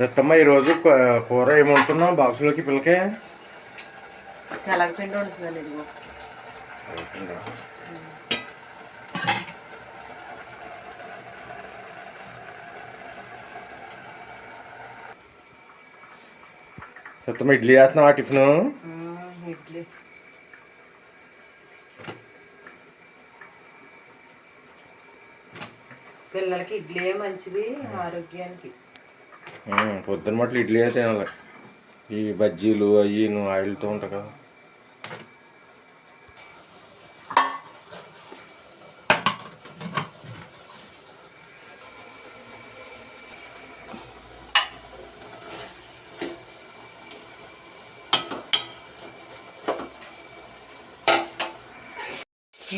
చెత్తమ్మ ఈరోజు కూర ఏమంటున్నావు బాక్సులోకి పిల్లకే. తెలగపిండి ఉంటుందండి ఇదిగో. చెత్తమ్మ ఇడ్లీ వేస్తున్నావా టిఫిన్? ఇడ్లీ. పిల్లలకి ఇడ్లీయే మంచిది ఆరోగ్యానికి. పొద్దున మట్లు ఇడ్లీ అయితే తినాలి. ఈ బజ్జీలు అవి నువ్వు ఆయిల్తో ఉంటావు కదా.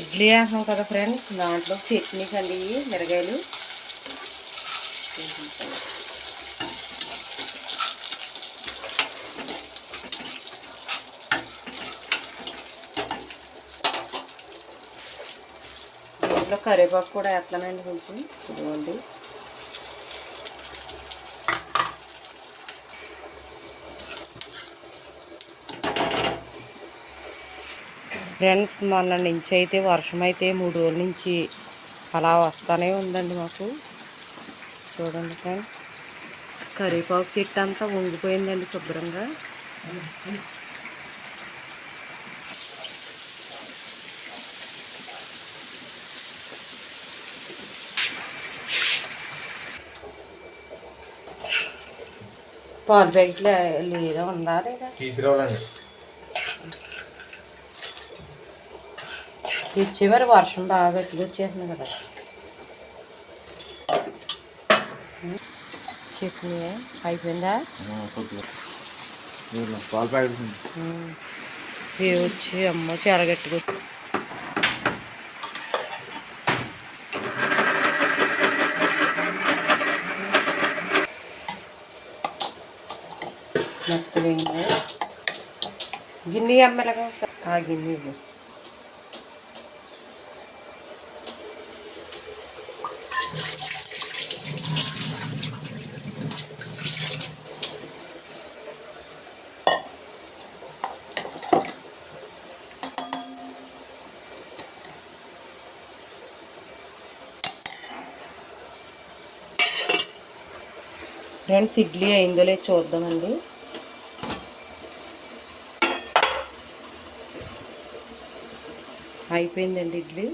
ఇడ్లీ వేస్తాం కదా ఫ్రెండ్స్ దాంట్లో చట్నీ కండి మిరగాయలు. దీంట్లో కరివేపాకు కూడా వేస్తానండి కొంచెం? ఇదిగోండి. ఫ్రెండ్స్ మొన్న నుంచి అయితే వర్షం అయితే మూడు రోజుల నుంచి అలా వస్తానే ఉందండి మాకు. చూడండి ఫ్రెండ్స్. కరివేపాకు చెట్టు అంతా వంగిపోయిందండి శుభ్రంగా. పాలు ప్యాకెట్ లేదా ఉందా లేదా? తీసుకురావాలండి. తెచ్చే మరి వర్షం బాగా గట్టిగా వచ్చేస్తుంది కదా. చట్నీ అయిపోయిందా? పాలు వచ్చి అమ్మ చాలా గట్టిగా వచ్చి గిన్నె అమ్మలగా ఆ గిన్నె ఇవ్వు. ఫ్రెండ్స్ ఇడ్లీ అయిందో లేదో చూద్దామండి. అయిపోయిందండి ఇడ్లీ.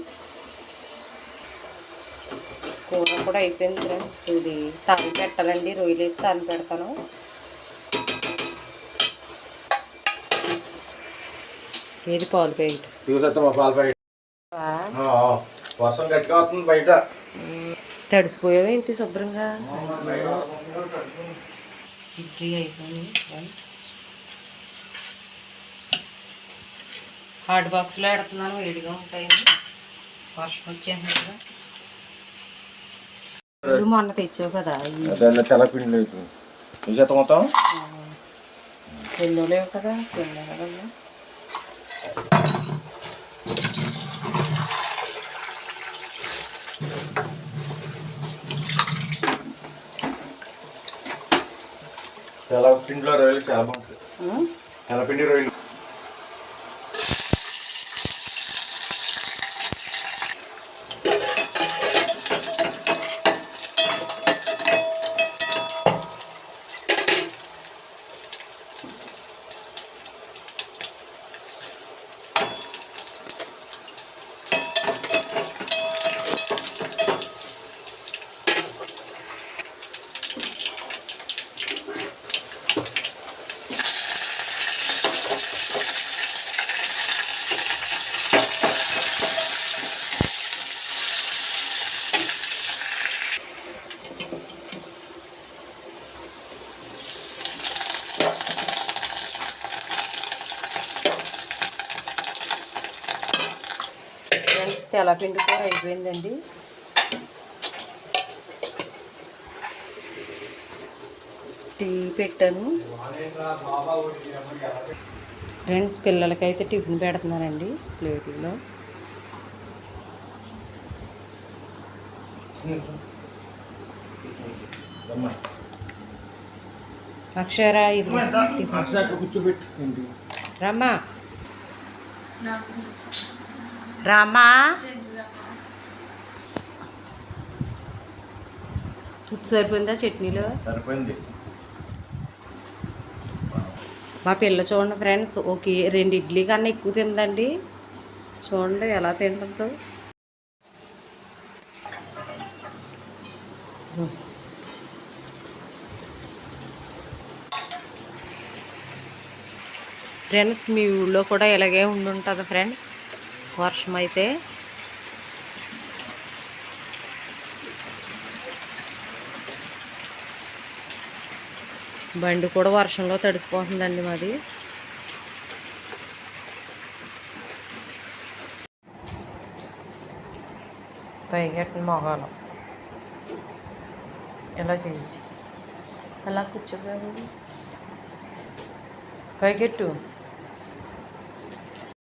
కూర కూడా అయిపోయింది ఫ్రెండ్స్. ఇది తాలి పెట్టాలండి. రొయ్యలు వేసి తాలి పెడతాను. ఏది పాలు ప్యాకెట్? వర్షం గట్టిగా బయట. తడిసిపోయావా ఏంటి శుభ్రంగా ఇడ్లీ అయిపోయింది ఫ్రెండ్స్. హాట్ బాక్స్లో పెడుతున్నాను వేడిగా ఉంటాయండి వర్షం కదా. ఇల్లు మొన్న తెచ్చావు కదా తెల్లపిండి లేదు. శాతం మొత్తం? ఎన్నో లేవు కదా ఎన్నో కదా. తెల్లపిండిలో రొయ్యలు చాలా బాగుంటాయి. ఉం? తెల్లపిండి రొయ్యలు ఫ్రెండ్స్ తెల్లపిండి కూర అయిపోయిందండి. టీ పెట్టాను. ఫ్రెండ్స్ పిల్లలకైతే టిఫిన్ పెడుతున్నానండి ప్లేట్లో. అక్షర ఇది రమ్మా. రామ్మా ఉప్పు సరిపోయిందా చట్నీలో? సరిపోయింది. మా పిల్ల చూడండి ఫ్రెండ్స్ ఒక రెండు ఇడ్లీ కన్నా ఎక్కువ తిందండి. చూడండి ఎలా తింటుందో. ఫ్రెండ్స్ మీ ఊళ్ళో కూడా ఇలాగే ఉండుంటుంది ఫ్రెండ్స్. వర్షం అయితే బండి కూడా వర్షంలో తడిసిపోతుందండి మాది. పైగట్టిన మొగాలు. ఎలా చేయించి? అలా కూర్చోబోయి పైకెట్టు.